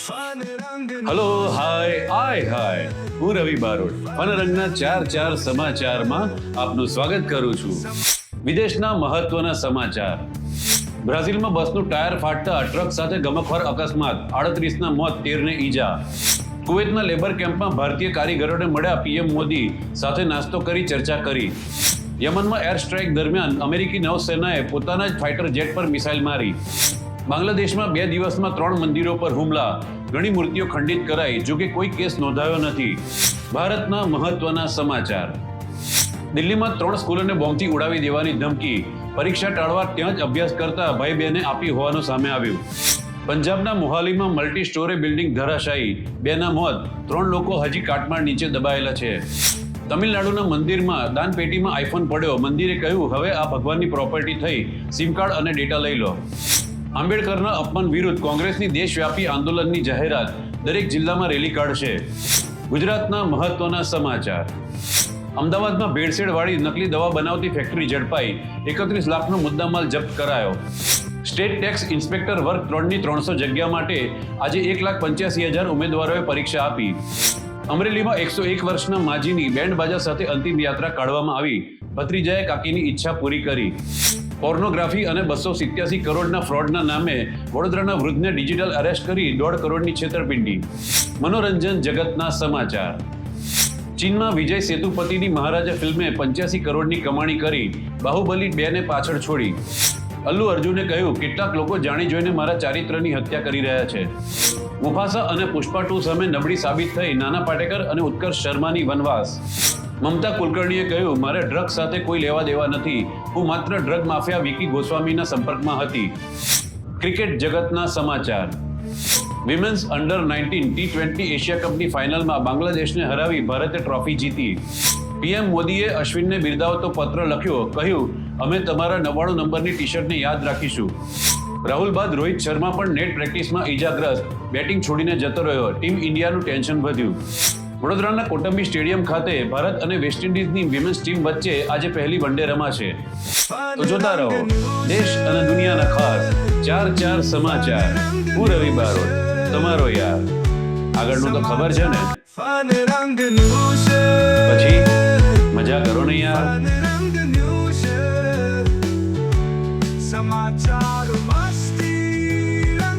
Hello hi આય હાય હું રવિ બારોટ ફનરંગના ચાર ચાર સમાચારમાં આપનું સ્વાગત કરું છું. વિદેશના મહત્વના સમાચાર. બ્રાઝિલમાં બસનું ટાયર ફાટતા ટ્રક સાથે ગમખવાર અકસ્માત. આડત્રીસના મોત, તેરને ઈજા. કુવૈતના લેબર કેમ્પમાં ભારતીય કારીગરોને મળ્યા પીએમ મોદી સાથે નાસ્તો કરી ચર્ચા કરી. યમનમાં એર સ્ટ્રાઇક દરમિયાન અમેરિકી નૌસેનાએ પોતાના જ ફાઇટર જેટ પર મિસાઇલ મારી. બાંગ્લાદેશમાં બે દિવસમાં ત્રણ મંદિરો પર હુમલા. ઘણી મૂર્તિઓ ખંડિત કરાઈ જોકે કોઈ કેસ નોંધાયો નથી. ભારતના મહત્વના સમાચાર. દિલ્હીમાં ત્રણ સ્કૂલોને બોમ્બથી ઉડાવી દેવાની ધમકી. પરીક્ષા ટાળવા ત્યાં જ અભ્યાસ કરતા ભાઈ બહેને આપી હોવાનું સામે આવ્યું. પંજાબના મોહાલીમાં મલ્ટી સ્ટોરે બિલ્ડિંગ ધરાશાયી. બેના મોત. ત્રણ લોકો હજી કાટમાળ નીચે દબાયેલા છે. તમિલનાડુના મંદિરમાં દાનપેટીમાં આઈફોન પડ્યો. મંદિરે કહ્યું, હવે આ ભગવાનની પ્રોપર્ટી થઈ. સિમ કાર્ડ અને ડેટા લઈ લો. આંબેડકરના અપમાન વિરુદ્ધ કોંગ્રેસની દેશવ્યાપી આંદોલનની જાહેરાત દરેક જિલ્લામાં રેલી કાઢશે. ગુજરાતના મહત્વના સમાચાર. અમદાવાદમાં ભેળસેળવાળી નકલી દવા બનાવતી ફેક્ટરી ઝડપાઈ. એકત્રીસ લાખનો મુદ્દામાલ જપ્ત કરાયો. સ્ટેટ ટેક્સ ઇન્સ્પેક્ટર વર્ગ ત્રણની ત્રણસો જગ્યા માટે આજે એક લાખ પંચ્યાસી હજાર ઉમેદવારોએ પરીક્ષા આપી. અમરેલીમાં એકસો એક વર્ષના માજીની બેન્ડ બાજા સાથે અંતિમ યાત્રા કાઢવામાં આવી. ભત્રીજાએ કાકીની ઈચ્છા પૂરી કરી. પોર્નોગ્રાફી અને બસો સિત્યાસી કરોડના ફ્રોડના નામે વડોદરાના વૃદ્ધને ડિજિટલ અરેસ્ટ કરી દોઢ કરોડની છેતરપિંડી. મનોરંજન જગતના સમાચાર. ચીનમાં વિજય સેતુપતિની મહારાજા ફિલ્મે પંચ્યાસી કરોડની કમાણી કરી, બાહુબલી બેને પાછળ છોડી. અલ્લુ અર્જુને કહ્યું, કેટલાક લોકો જાણી જોઈને મારા ચારિત્રની હત્યા કરી રહ્યા છે. મુફાસા અને પુષ્પા ટુ સામે નબળી સાબિત થઈ નાના પાટેકર અને ઉત્કર્ષ શર્માની વનવાસ. મમતા કુલકર્ણીએ કહ્યું, મારે ડ્રગ્સ સાથે કોઈ લેવા દેવા નથી. હું માત્ર ડ્રગ માફિયા વિકી ગોસ્વામીના સંપર્કમાં હતી. ક્રિકેટ જગતના સમાચાર. Women's under nineteen T twenty Asia કપની ફાઇનલમાં બાંગ્લાદેશને હરાવી ભારતે ટ્રોફી જીતી. પીએમ મોદીએ અશ્વિનને બિરદાવતો પત્ર લખ્યો, કહ્યું, અમે તમારા નવ્વાણું નંબરની ટી શર્ટને યાદ રાખીશું. રાહુલ બાદ રોહિત શર્મા પણ નેટ પ્રેક્ટિસમાં ઈજાગ્રસ્ત. બેટિંગ છોડીને જતો રહ્યો. ટીમ ઇન્ડિયાનું ટેન્શન વધ્યું. વડોદરાના કોટંબી સ્ટેડિયમ ખાતે ભારત અને વેસ્ટ ઇન્ડિઝની વિમેન્સ ટીમ વચ્ચે આજે પહેલી વનડે રમાશે. તો જોતા રહો. દેશ અને દુનિયાના ખાસ ચાર ચાર સમાચાર. હું રવિ બારોટ. તમારો યાર. આગળનું તો ખબર છે ને? પછી મજા કરો ને યાર.